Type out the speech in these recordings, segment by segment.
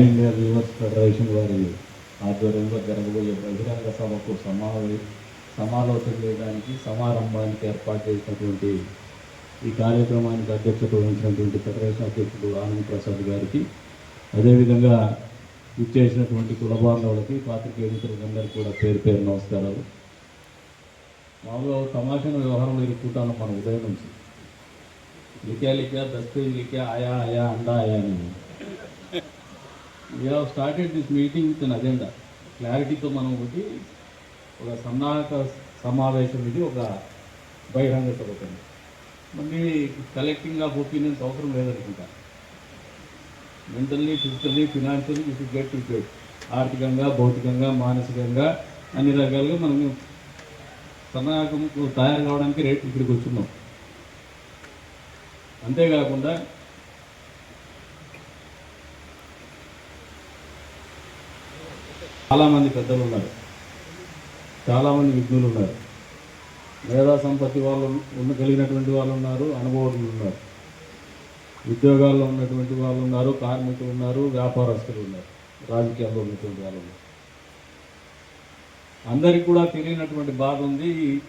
India viewers federation వారి ఆధ్వర్యంలో జరగబోయే బహిరంగ సభకు సమావే సమాలోచన చేయడానికి సమారంభానికి ఏర్పాటు చేసినటువంటి ఈ కార్యక్రమానికి అధ్యక్షత వహించినటువంటి ఫెడరేషన్ అధ్యక్షుడు ఆనంద్ ప్రసాద్ గారికి అదేవిధంగా ఇచ్చేసినటువంటి కులబాంధవులకి పాత్రికేయ మిత్రులందరికీ కూడా పేరు పేరు నమస్కారాలు. మామూలుగా తమాషా వ్యవహారంలో ఇరుక్కుంటాను మన ఉదయం నుంచి. లిఖా లిఖా దస్ పేజ్ లిఖా ఆయా ఆయా అండా ఆయా అని we have started this meeting with an agenda క్లారిటీతో మనం ఒకటి ఒక సన్నాహక సమావేశం ఇది ఒక బహిరంగ సభకండి మళ్ళీ కలెక్టింగ్ ఆఫ్ ఒపీనియన్స్ అవసరం లేదనుకుంటా. Mentally physically financially it get to get ఆర్థికంగా భౌతికంగా మానసికంగా అన్ని రకాలుగా మనం సన్నాహకం తయారు కావడానికి రేట్ ఇక్కడికి వచ్చున్నాం. అంతేకాకుండా చాలామంది పెద్దలు ఉన్నారు. చాలామంది విఘ్నులు ఉన్నారు. మేధా సంపత్తి వాళ్ళు ఉన్న కలిగినటువంటి వాళ్ళు ఉన్నారు అనుభవజ్ఞులు ఉన్నారు. ఉద్యోగాల్లో ఉన్నటువంటి వాళ్ళు ఉన్నారు కార్మికులు ఉన్నారు వ్యాపారస్తులు ఉన్నారు రాజకీయాల్లో ఉన్నటువంటి వాళ్ళు ఉన్నారు. అందరికి కూడా తెలియనటువంటి బాధ ఉంది. ఈ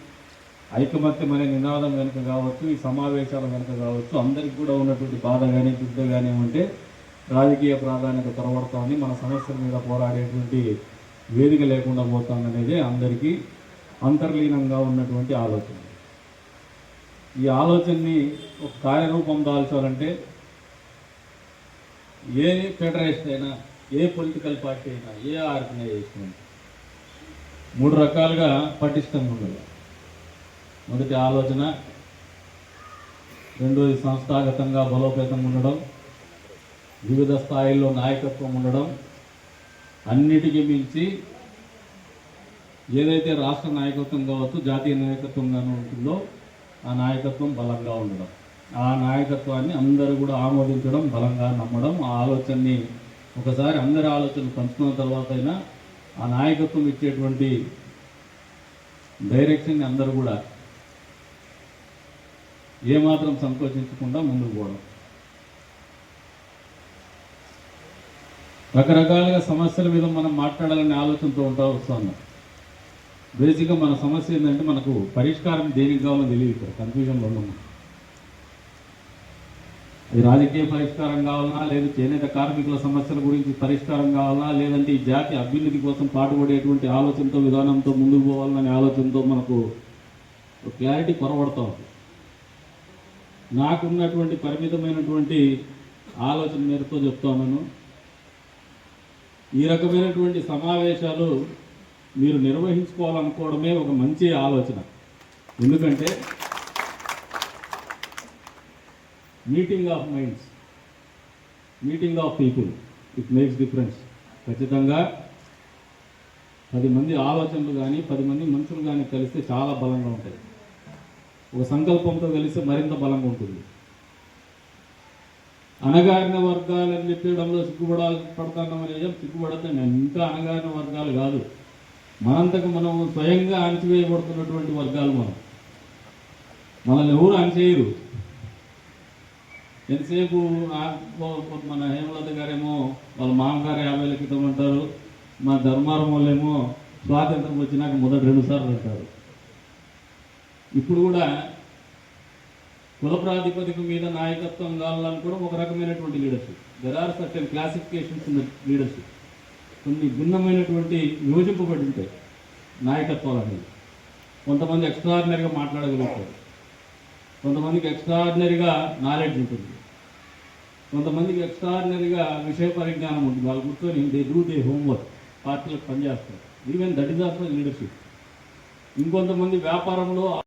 ఐకమత్యం అనే నినాదం వెనుక కావచ్చు ఈ సమావేశాల వెనుక కావచ్చు అందరికి కూడా ఉన్నటువంటి బాధ కానీ దుద్ధ కానీ ఉంటే రాజకీయ ప్రాధాన్యత తొలబడుతోంది మన సమస్యల మీద పోరాడేటువంటి వేదిక లేకుండా పోతుంది అనేది అందరికీ అంతర్లీనంగా ఉన్నటువంటి ఆలోచన. ఈ ఆలోచనని ఒక కార్యరూపం దాల్చాలంటే ఏ ఫెడరేషన్ అయినా ఏ పొలిటికల్ పార్టీ అయినా ఏ ఆర్గనైజేషన్ అయినా మూడు రకాలుగా పటిష్టంగా ఉండదు మొదటి ఆలోచన రెండోది సంస్థాగతంగా బలోపేతంగా ఉండడం వివిధ స్థాయిల్లో నాయకత్వం ఉండడం అన్నిటికీ మించి ఏదైతే రాష్ట్ర నాయకత్వం కావచ్చు జాతీయ నాయకత్వంగానూ ఉంటుందో ఆ నాయకత్వం బలంగా ఉండడం. ఆ నాయకత్వాన్ని అందరూ కూడా ఆమోదించడం బలంగా నమ్మడం ఆ ఆలోచనని ఒకసారి అందరి ఆలోచనలు పంచుకున్న తర్వాత అయినా ఆ నాయకత్వం ఇచ్చేటువంటి డైరెక్షన్ని అందరూ కూడా ఏమాత్రం సంకోచించకుండా ముందుకు పోవడం. రకరకాలుగా సమస్యల మీద మనం మాట్లాడాలనే ఆలోచనతో ఉంటా వస్తున్నాం బేసిక్గా మన సమస్య ఏంటంటే మనకు పరిష్కారం దేనికి కావాలో తెలియదు ఇక్కడ. కన్ఫ్యూజన్లో ఉన్నాం. అది రాజకీయ పరిష్కారం కావాలన్నా లేదు చేనేత కార్మికుల సమస్యల గురించి పరిష్కారం కావాలన్నా లేదంటే ఈ జాతి అభివృద్ధి కోసం పాటుపడేటువంటి ఆలోచనతో విధానంతో ముందుకు పోవాలనే ఆలోచనతో మనకు క్లారిటీ పొరబడతా ఉంది. నాకున్నటువంటి పరిమితమైనటువంటి ఆలోచన మేరతో చెప్తా ఉన్నాను. ఈ రకమైనటువంటి సమావేశాలు మీరు నిర్వహించుకోవాలనుకోవడమే ఒక మంచి ఆలోచన. ఎందుకంటే meeting of minds meeting of people it makes difference. ఖచ్చితంగా పది మంది ఆలోచనలు కానీ పది మంది మనుషులు కానీ కలిస్తే చాలా బలంగా ఉంటుంది ఒక సంకల్పంతో కలిస్తే మరింత బలంగా ఉంటుంది. అణగారిన వర్గాలని చెప్పడంలో సిగ్గుపడ పడుతున్నామని నిజం సిగ్గుపడతాం ఇంకా అణగారిన వర్గాలు కాదు. మనంతకు మనం స్వయంగా అణచివేయబడుతున్నటువంటి వర్గాలు మనం. మనల్ని ఎవరు అణచేయరు. ఎంతసేపు మన హేమలత గారేమో వాళ్ళ మామగారు యాభై ఏళ్ళ క్రితం అంటారు మా ధర్మారం వాళ్ళేమో స్వాతంత్రం వచ్చినాక మొదటి రెండు సార్లు అంటారు. ఇప్పుడు కూడా కుల ప్రాతిపదిక మీద నాయకత్వం కావాలనుకోవడం ఒక రకమైనటువంటి leadership there are certain classifications in leadership కొన్ని భిన్నమైనటువంటి విభజింపబడి ఉంటాయి నాయకత్వాలు అనేది కొంతమంది ఎక్స్ట్రాడినరీగా మాట్లాడగలుగుతారు. కొంతమందికి ఎక్స్ట్రాడినరీగా నాలెడ్జ్ ఉంటుంది. కొంతమందికి ఎక్స్ట్రాడినరీగా విషయ పరిజ్ఞానం ఉంటుంది. వాళ్ళు కూర్చొని దే డూ దే హోంవర్క్ పార్టీలకు పనిచేస్తారు. Even that is also leadership ఇంకొంతమంది వ్యాపారంలో